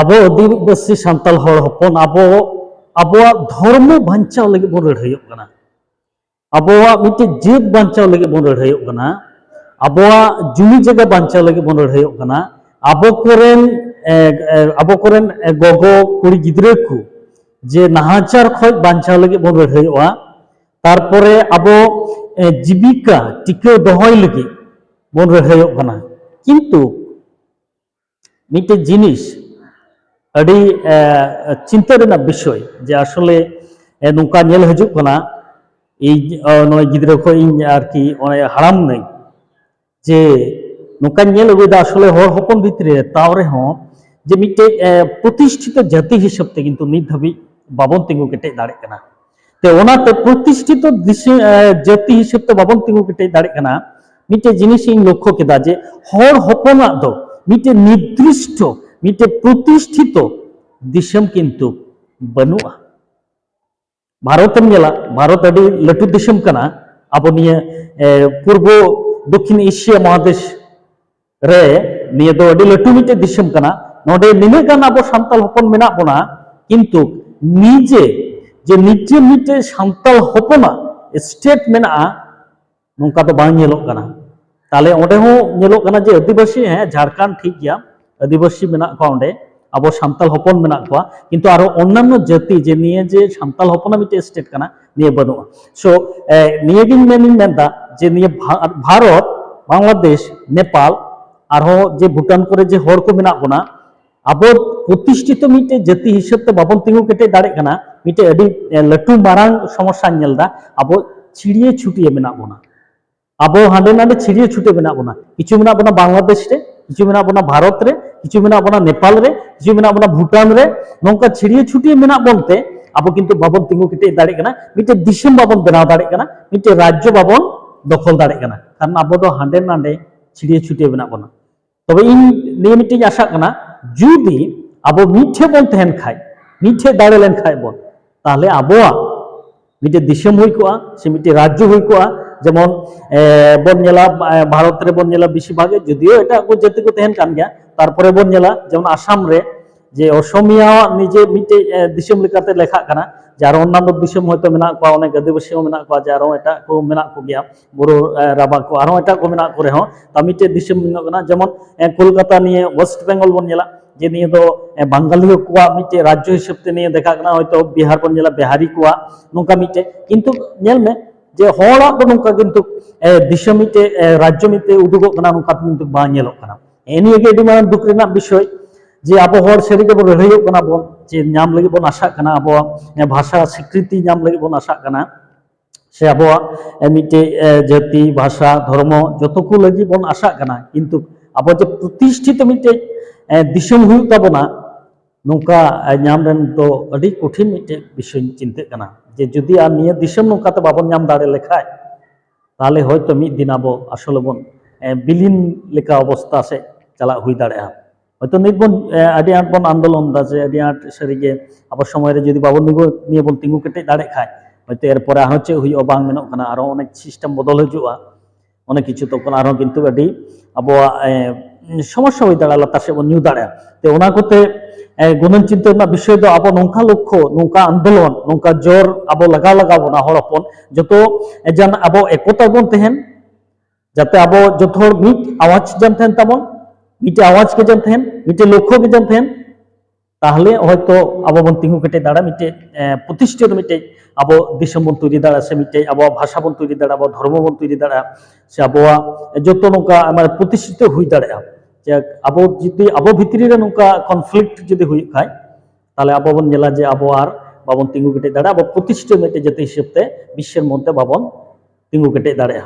ᱟᱵᱚ ᱟᱹᱫᱤᱵᱟᱹᱥᱤ ᱥᱟᱱᱛᱟᱲ ᱦᱚᱲ ᱦᱚᱯᱚᱱ ᱟᱵᱚ ᱟᱵᱚᱣᱟᱜ ᱫᱷᱚᱨᱢᱚ ᱵᱟᱧᱪᱟᱣ ᱞᱟᱹᱜᱤᱫ ᱵᱚᱱ ᱞᱟᱹᱲᱦᱟᱹᱭᱚᱜ ᱠᱟᱱᱟ ᱟᱵᱚᱣᱟᱜ ᱢᱤᱫᱴᱮᱡ ᱡᱟᱹᱛ ᱵᱟᱧᱪᱟᱣ ᱞᱟᱹᱜᱤᱫ ᱵᱚᱱ ᱞᱟᱹᱲᱦᱟᱹᱭᱚᱜ ᱠᱟᱱᱟ ᱟᱵᱚᱣᱟᱜ ᱡᱩᱢᱤ ᱡᱟᱭᱜᱟ ᱵᱟᱧᱪᱟᱣ ᱞᱟᱹᱜᱤᱫ ᱵᱚᱱ ᱞᱟᱹᱲᱦᱟᱹᱭᱚᱜ ᱠᱟᱱᱟ ᱟᱵᱚ ᱠᱚᱨᱮᱱ ᱟᱵᱚ ᱠᱚᱨᱮᱱ ᱜᱚᱜᱚ ᱠᱩᱲᱤ ᱜᱤᱫᱽᱨᱟᱹ ᱠᱚ ᱡᱮ ᱱᱟᱦᱟᱪᱟᱨ ᱠᱷᱚᱱ ᱵᱟᱧᱪᱟᱣ ᱞᱟᱹᱜᱤᱫ ᱵᱚᱱ ᱞᱟᱹᱲᱦᱟᱹᱭᱚᱜᱼᱟ ᱛᱟᱨᱯᱚᱨে ᱟᱵᱚ ᱡᱤᱵᱤᱠᱟ ᱴᱤᱠᱟᱹ দহয় লাগি বন রেহায়ক কানা কিন্তু মিটে জিনিস ᱟᱹᱰᱤ ᱪᱤᱱᱛᱟᱹ ᱨᱮᱱᱟᱜ ᱵᱤᱥᱚᱭ ᱡᱮ ᱟᱥᱚᱞᱮ ᱱᱚᱝᱠᱟ ᱧᱮᱞ ᱦᱤᱡᱩᱜ ᱠᱟᱱᱟ ᱤᱧ ᱱᱚᱜᱼᱚᱭ ᱜᱤᱫᱽᱨᱟᱹ ᱠᱷᱚᱱ ᱤᱧ ᱟᱨᱠᱤ ᱚᱱᱮ ᱦᱟᱲᱟᱢ ᱱᱟᱹᱧ ᱡᱮ ᱱᱚᱝᱠᱟᱧ ᱧᱮᱞ ᱟᱹᱜᱩᱭᱮᱫᱟ ᱟᱥᱚᱞᱮ ᱦᱚᱲ ᱦᱚᱯᱚᱱ ᱵᱷᱤᱛᱨᱤ ᱨᱮ ᱛᱟᱣ ᱨᱮᱦᱚᱸ ᱡᱮ ᱢᱤᱫᱴᱮᱡ ᱯᱨᱚᱛᱤষ্ঠিᱛᱚ ᱡᱟᱹᱛᱤ ᱦᱤᱥᱟᱹᱵ ᱛᱮ ᱠᱤᱱᱛᱩ ᱱᱤᱛ ᱫᱷᱟᱹᱵᱤᱡ ᱵᱟᱵᱚᱱ ᱛᱤᱸᱜᱩ ᱠᱮᱴᱮᱡ ᱫᱟᱲᱮᱜ ᱠᱟᱱᱟ ᱛᱮ ᱚᱱᱟᱛᱮ ᱯᱨᱚᱛᱤষ্ঠিᱛᱚ ᱡᱟᱹᱛᱤ ᱦᱤᱥᱟᱹᱵ ᱛᱮ ᱵᱟᱵᱚᱱ ᱛᱤᱸᱜᱩ ᱠᱮᱴᱮᱡ ᱫᱟᱲᱮᱜ ᱠᱟᱱᱟ ᱢᱤᱫᱴᱮᱡ ᱡᱤᱱᱤᱥ ᱤᱧ ᱞᱚᱠᱠᱷᱚ ᱠᱮᱫᱟ ᱡᱮ ᱦᱚᱲ ᱦᱚᱯᱚᱱᱟᱜ ᱫᱚ ᱢᱤᱫᱴᱮᱡ ᱱᱤᱨᱫᱤᱥᱴᱚ નીચે প্রতিষ্ঠিত দিশম কিন্তু બનુઆ ভারত গেলা ভারত আদি লটু দেশম কানা, আপনি পূর্ব দক্ষিণ এশিয়া মহাদেশ রে নিয়ে দো আদি লটু মিটে দিশম কানা নডে নিনে কান আবো সান্তাল হপন মেনা বোনা কিন্তু নিজে যে নিজে মিটে সান্তাল হপনা, স্টেট মেনা নঙ্কা তো বাং নেলো কানা। তাহলে ওডে হো নেলো কানা যে আদিবাসী হ্যাঁ ঝাড়খান্ড ঠিক গিয়া ᱟᱹᱫᱤᱵᱟᱹᱥᱤ ᱢᱮᱱᱟᱜ ᱠᱚᱣᱟ ᱚᱸᱰᱮ ᱟᱵᱚ ᱥᱟᱱᱛᱟᱞ ᱦᱚᱯᱚᱱ ᱢᱮᱱᱟᱜ ᱠᱚᱣᱟ ᱠᱤᱱᱛᱩ ᱟᱨᱚ ᱚᱱᱱᱟᱱᱱᱚ ᱡᱟᱹᱛᱤ ᱡᱮ ᱱᱤᱭᱟᱹ ᱡᱮ ᱥᱟᱱᱛᱟᱞ ᱦᱚᱯᱚᱱᱟᱜ ᱢᱤᱫᱴᱮᱱ ᱥᱴᱮᱴ ᱠᱟᱱᱟ ᱱᱤᱭᱟᱹ ᱵᱟᱹᱱᱩᱜᱼᱟ ᱥᱚ ᱱᱤᱭᱟᱹᱜᱤᱧ ᱢᱮᱱᱤᱧ ᱢᱮᱱᱫᱟ ᱡᱮ ᱱᱤᱭᱟᱹ ᱵᱷᱟᱨᱚᱛ বাংলাদেশ নেপাল আরও যে ভুটান করে যে হর কো মেনা বোনা আবো প্রতিষ্ঠিত মিটে জাতি হিসেবে বাবন তিঙ্গু কেটে দাঁড়ে কানা মিটে আডি লাটু মারাং সমস্যা নেলদা আবো ছিড়িয়ে ছুটিয়ে মেনা বোনা আবো হাঁডে নাডে ছিড়িয়ে ছুটে মেনা বোনা কিছু মেনা বোনা বাংলাদেশ রে কিছু ᱢᱮᱱᱟᱜ ᱵᱚᱱᱟ ᱵᱷᱟᱨᱚᱛ ᱨᱮ কিছু ᱢᱮᱱᱟᱜ ᱵᱚᱱᱟ ᱱᱮᱯᱟᱞ ᱨᱮ কিছু ᱢᱮᱱᱟᱜ ᱵᱚᱱᱟ ᱵᱷᱩᱴᱟᱱ ᱨᱮ ᱱᱚᱝᱠᱟ ᱪᱷᱤᱲᱤᱭᱟᱹ ᱪᱷᱩᱴᱤ ᱢᱮᱱᱟᱜ ᱵᱚᱱᱛᱮ ᱟᱵᱚ কিন্তু ᱵᱟᱵᱚᱱ ᱛᱤᱸᱜᱩ ᱠᱮᱴᱮᱡ ᱫᱟᱲᱮᱜ ᱠᱟᱱᱟ ᱢᱤᱫᱴᱮᱡ ᱫᱤᱥᱚᱢ ᱵᱟᱵᱚᱱ ᱵᱮᱱᱟᱣ ᱫᱟᱲᱮᱜ ᱠᱟᱱᱟ ᱢᱤᱫᱴᱮᱡ ᱨᱟᱡᱽᱡᱚ ᱵᱟᱵᱚন ᱫᱚখল ᱫᱟᱲᱮᱜ ᱠᱟᱱᱟ ᱠᱟᱨণ ᱟᱵᱚ ᱫᱚ ᱦᱟᱸᱰᱮ ᱱᱟᱰᱮ ᱪᱷᱤᱲᱤᱭᱟᱹ ᱪᱷᱩᱴᱤᱭᱟᱹ ᱢᱮᱱᱟᱜ ᱵᱚᱱᱟ ᱛᱚᱵᱮ ᱤᱧ ᱱᱤᱭᱟᱹ ᱢᱤᱫᱴᱮᱡ ᱟᱥᱟᱜ ᱠᱟᱱᱟ ᱡᱩᱫᱤ ᱟᱵᱚ ᱢᱤᱫᱴᱷᱮᱡ ᱵᱚᱱ ᱛᱟᱦᱮᱱ ᱠᱷᱟᱡ ᱢᱤᱫᱴᱷᱮᱡ ᱫᱟᱲᱮ ᱞᱮᱱ ᱠᱷᱟᱡ ᱵᱚᱱ ᱛᱟᱦᱞᱮ ᱟᱵᱚᱣᱟᱜ ᱢᱤᱫᱴᱮᱡ ᱫᱤᱥᱚᱢ ᱦᱩᱭ ᱠᱚᱜᱼᱟ ᱥᱮ ᱢᱤᱫᱴᱮᱡ ᱨᱟᱡᱽᱡᱚ ᱦᱩᱭ ᱠᱚᱜᱼᱟ যেমন এ, বন জেলা ভারত রে বন জেলা বেশি ভাগে যদিও এটা আকো জাতি কো তেহেন কান গিয়া তারপরে বন জেলা যেমন আসাম রে যে অসমিয়া নিজে মিটে দিশম লেখাতে লেখা কানা যে আরও অন্যান্য দিশম হয়তো মেনাক কোয়া অনেক আদিবাসী হো মেনাক কোয়া যে আরও এটা কো মেনাক কো গিয়া বড় রাবা কো আরও এটা কো মেনাক করে হো তা মিটে দিশম কানা যেমন কলকাতা নিয়ে ওয়েস্ট বেঙ্গল বন জেলা যে নিয়ে তো বাঙালিও কোয়া মিটে রাজ্য হিসেবতে নিয়ে দেখা কানা হয়তো বিহার বন জেলা বিহারি কোয়া নৌকা মিটে কিন্তু ñᱮᱞ ᱡᱮ ᱦᱚᱲᱟᱜ ᱫᱚ ᱱᱚᱝᱠᱟ ᱠᱤᱱᱛᱩ ᱫᱤᱥᱚᱢ ᱢᱤᱫᱴᱮᱡ ᱨᱟᱡᱽᱡᱚ ᱢᱤᱫᱴᱮᱡ ᱩᱰᱩᱠᱚᱜ ᱠᱟᱱᱟ ᱱᱚᱝᱠᱟ ᱠᱤᱱᱛᱩ ᱵᱟᱝ ᱧᱮᱞᱚᱜ ᱠᱟᱱᱟ ᱱᱮᱜᱼᱮ ᱱᱤᱭᱟᱹᱜᱮ ᱟᱹᱰᱤ ᱢᱟᱨᱟᱝ ᱫᱩᱠ ᱨᱮᱱᱟᱜ ᱵᱤᱥᱚᱭ ᱡᱮ ᱟᱵᱚ ᱦᱚᱲ ᱥᱟᱹᱨᱤ ᱜᱮᱵᱚᱱ ᱞᱟᱹᱲᱦᱟᱹᱭᱚᱜ ᱠᱟᱱᱟ ᱵᱚᱱ ᱡᱮ ᱧᱟᱢ ᱞᱟᱹᱜᱤᱫ ᱵᱚᱱ ᱟᱥᱟᱜ ᱠᱟᱱᱟ ᱟᱵᱚᱣᱟᱜ ᱵᱷᱟᱥᱟ ᱥᱤᱠᱨᱤᱛᱤ ᱧᱟᱢ ᱞᱟᱹᱜᱤᱫ ᱵᱚᱱ ᱟᱥᱟᱜ ᱠᱟᱱᱟ সে আবহাওয়া মিটে জাতি ভাষা ধর্ম যতকু লাগি বন আশাক কানা কিন্তু আবহাওয়া যে প্রতিষ্ঠিত মিটে দিশম হয়ে তাবনা ᱱᱚᱝᱠᱟ ᱧᱟᱢ ᱨᱮᱱ ᱫᱚ ᱟᱹᱰᱤ ᱠᱚᱴᱷᱤᱱ ᱢᱤᱫᱴᱮᱱ ᱵᱤᱥᱚᱭᱤᱧ ᱪᱤᱱᱛᱟᱹᱜ ᱠᱟᱱᱟ ᱡᱮ ᱡᱩᱫᱤ ᱟᱨ ᱱᱤᱭᱟᱹ ᱫᱤᱥᱚᱢ ᱱᱚᱝᱠᱟᱛᱮ ᱵᱟᱵᱚᱱ ᱧᱟᱢ ᱫᱟᱲᱮ ᱞᱮᱠᱷᱟᱡ ᱛᱟᱦᱚᱞᱮ ᱦᱚᱭᱛᱚ ᱢᱤᱫ ᱫᱤᱱ ᱟᱵᱚ ᱟᱥᱚᱞᱮ ᱵᱚᱱ ᱵᱤᱞᱤᱱ ᱞᱮᱠᱟ ᱚᱵᱚᱥᱛᱟ ᱥᱮᱫ ᱪᱟᱞᱟᱜ ᱦᱩᱭ ᱫᱟᱲᱮᱭᱟᱜᱼᱟ হয়তো নির্বন আদি আট বন আন্দোলন দা যে আদি আট সারিগে আবার সময় রে যদি বাবন নিগো নিয়ে বল তিঙ্গু কেটে দাঁড়ে খায় হয়তো এরপরে আর হচ্ছে হই অবাং মেনক কানা আর অনেক সিস্টেম বদল হইজুয়া অনেক কিছু তখন আর কিন্তু আদি আবো সমস্যা হই দাঁড়া লাতা সে নিউ দাঁড়া তে ওনা করতে গুণন চিন্তনা বিষয় দো আবো নৌকা লক্ষ্য, নৌকা আন্দোলন, নৌকা জোর আবো লাগা লাগাবো না হরপন যত যেন আবো একতা বোন তেহেন, যাতে আবো যত মিট আওয়াজ যেন তেহেন তেমন, মিটে আওয়াজ কে যেন তেহেন, মিটে লক্ষ্য কে যেন তেহেন, তাহলে হয়তো আবো বন তিঙ্গু কেটে দাঁড়া, মিটে প্রতিষ্ঠিত মিটে আবো দেশম বোন তৈরি দাঁড়া, সে মিটে আবো ভাষা বোন তৈরি দাঁড়া, আবো ধর্ম বোন তৈরি দাঁড়া, সে আবহাওয়া যত নৌকা আমার প্রতিষ্ঠিত হয়ে দাঁড়ায়। যে আবো যদি আবো ᱱᱚᱝᱠᱟ নৌকা কনফ্লিক্ট যদি ᱠᱷᱟᱡ খায়, তাহলে ᱧᱮᱞᱟ জেলা যে আবো আর বাবন তিঙ্গু কেটে দাঁড়ায় আবো প্রতিষ্ঠিত মেটে যেতে হিসেবে বিশ্বের মধ্যে বাবন তিঙ্গু কেটে দাঁড়ায়।